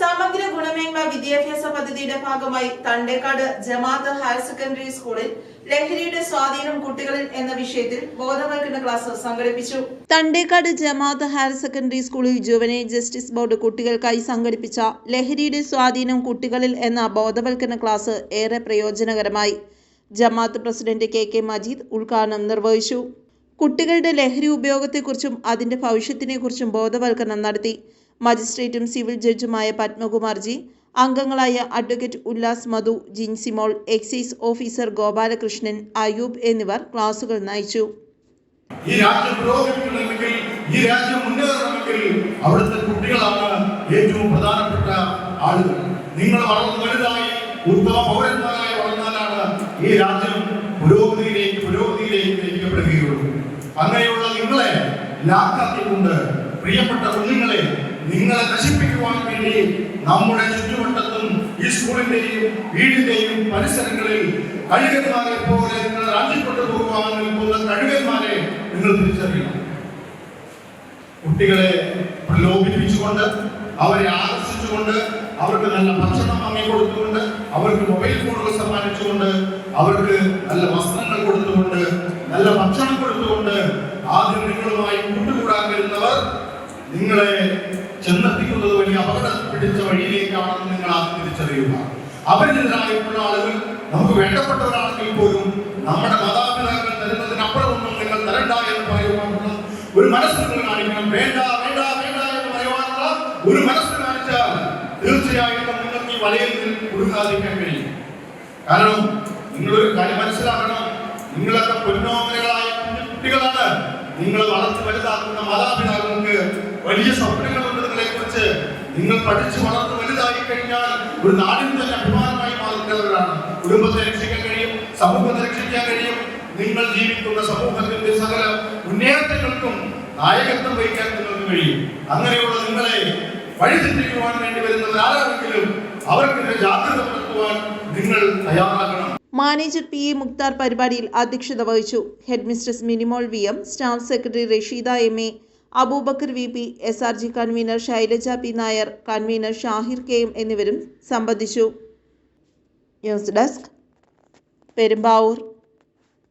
സമഗ്ര ഗുണമേന്മ വിദ്യാഭ്യാസ പദ്ധതിയുടെ ഭാഗമായി തണ്ടേക്കാട് ജമാഅത്ത് ഹയർ സെക്കൻഡറി സ്കൂളിൽ ലഹരിയുടെ സ്വാധീനം കുട്ടികളിൽ എന്ന വിഷയത്തിൽ ബോധവൽക്കരണ ക്ലാസ് സംഘടിപ്പിച്ചു. തണ്ടേക്കാട് ജമാഅത്ത് ഹയർ സെക്കൻഡറി സ്കൂളിൽ ജുവനെ ജസ്റ്റിസ് ബോർഡ് കുട്ടികൾക്കായി സംഘടിപ്പിച്ച ലഹരിയുടെ സ്വാധീനം കുട്ടികളിൽ എന്ന ബോധവൽക്കരണ ക്ലാസ് ഏറെ പ്രയോജനകരമായി. ജമാഅത്ത് പ്രസിഡന്റ് കെ കെ മജീദ് ഉദ്ഘാടനം നിർവഹിച്ചു. കുട്ടികളുടെ ലഹരി ഉപയോഗത്തെക്കുറിച്ചും അതിന്റെ ഭവിഷ്യത്തിനെക്കുറിച്ചും ബോധവൽക്കരണം നടത്തി. മജിസ്ട്രേറ്റും സിവിൽ ജഡ്ജുമായ പത്മകുമാർജി അംഗങ്ങളായ advocate Ullas Madhu Jinsimol excise officer Gopalakrishnan Ayub എന്നിവർ ക്ലാസുകൾ നയിച്ചു. ഈ ഈ രാജ്യം നിങ്ങൾ ഈ രാജ്യം പുരോഗതിയിലേക്ക് പുരോഗതിയിലേക്ക് അങ്ങനെയുള്ള നിങ്ങളെ ലാക്കാക്കിക്കൊണ്ട് പ്രിയപ്പെട്ട കുഞ്ഞുങ്ങളെ നിങ്ങളെ നശിപ്പിക്കുവാൻ വേണ്ടി നമ്മുടെ ചുറ്റുവട്ടത്തും ഈ സ്കൂളിന്റെയും വീടിന്റെയും പരിസരങ്ങളിൽ കഴുകന്മാരെ പോലെ നിങ്ങൾ രാജ്യപ്പെട്ടു പോകുവാൻ നിൽക്കുന്ന കഴുകന്മാരെ നിങ്ങൾ തിരിച്ചറിയണം. കുട്ടികളെ പ്രലോഭിപ്പിച്ചുകൊണ്ട് അവരെ ആകർഷിച്ചുകൊണ്ട് അവർക്ക് നല്ല ഭക്ഷണം വാങ്ങി കൊടുത്തുകൊണ്ട് അവർക്ക് മൊബൈൽ ഫോണുകൾ സമ്മാനിച്ചുകൊണ്ട് അവർക്ക് നല്ല വസ്ത്രങ്ങൾ കൊടുത്തുകൊണ്ട് നല്ല ഭക്ഷണം കൊടുത്തുകൊണ്ട് ആദ്യം നിങ്ങളുമായി കൂട്ടുകൂടാൻ വരുന്നവർ നിങ്ങളെ ചെന്നെത്തിക്കുന്നത് വലിയ അപകടം പിടിച്ച വഴിയിലേക്കാണെന്ന് നിങ്ങൾ ആദ്യം തിരിച്ചറിയുക. അവരെതിരായിട്ടുള്ള ആളുകൾ നമുക്ക് വേണ്ടപ്പെട്ടവരാണെങ്കിൽ പോലും നമ്മുടെ മാതാപിതാക്കൾ തരുന്നതിനപ്പുറമൊന്നും നിങ്ങൾ തരണ്ട എന്ന് പറയുവാനുള്ള ഒരു മനസ്സ് നിങ്ങൾ കാണിക്കണം. വേണ്ട വേണ്ട വേണ്ട എന്ന് പറയുവാനുള്ള ഒരു മനസ്സ് കാണിച്ചാൽ തീർച്ചയായിട്ടും നിങ്ങൾക്ക് ഈ വലയിൽ കുടുങ്ങാതിരിക്കാൻ കഴിയും. കാരണം നിങ്ങളൊരു കാര്യം മനസ്സിലാക്കണം. നിങ്ങളൊക്കെ പൊന്നോമനകളായ കുഞ്ഞു കുട്ടികളാണ്. നിങ്ങൾ വളർത്തി വലുതാക്കുന്ന മാതാപിതാക്കൾക്ക് വലിയ സ്വപ്നങ്ങളുണ്ട്. നിങ്ങൾ പഠിച്ചു വളർന്ന് വലുതായി കഴിഞ്ഞാൽ ഒരു നാടിന് തന്നെ അഭിമാനമായി മാറുന്നവരാണ് കുടുംബത്തെ രക്ഷിക്കാൻ കഴിയും സമൂഹത്തെ രക്ഷിക്കാൻ കഴിയും. നിങ്ങൾ ജീവിക്കുന്ന സമൂഹത്തിന്റെ സകല മുന്നേറ്റങ്ങൾക്കും നായകത്വം വഹിക്കാൻ നിങ്ങൾക്ക് കഴിയും. അങ്ങനെയുള്ള നിങ്ങളെ വഴിതെറ്റിക്കുവാൻ വേണ്ടി വരുന്നവരാരെങ്കിലും അവർക്കെതിരെ ജാഗ്രത പുലർത്തുവാൻ നിങ്ങൾ തയ്യാറാകണം. മാനേജർ പി എ മുക്താർ പരിപാടിയിൽ അധ്യക്ഷത വഹിച്ചു. Head mistress Minimol V M staff secretary Rasheeda M A Abubakar V P S R G convener Shailaja P Nair convener Shahir K M എന്നിവരും സംബന്ധിച്ചു. News desk Perumbavoor.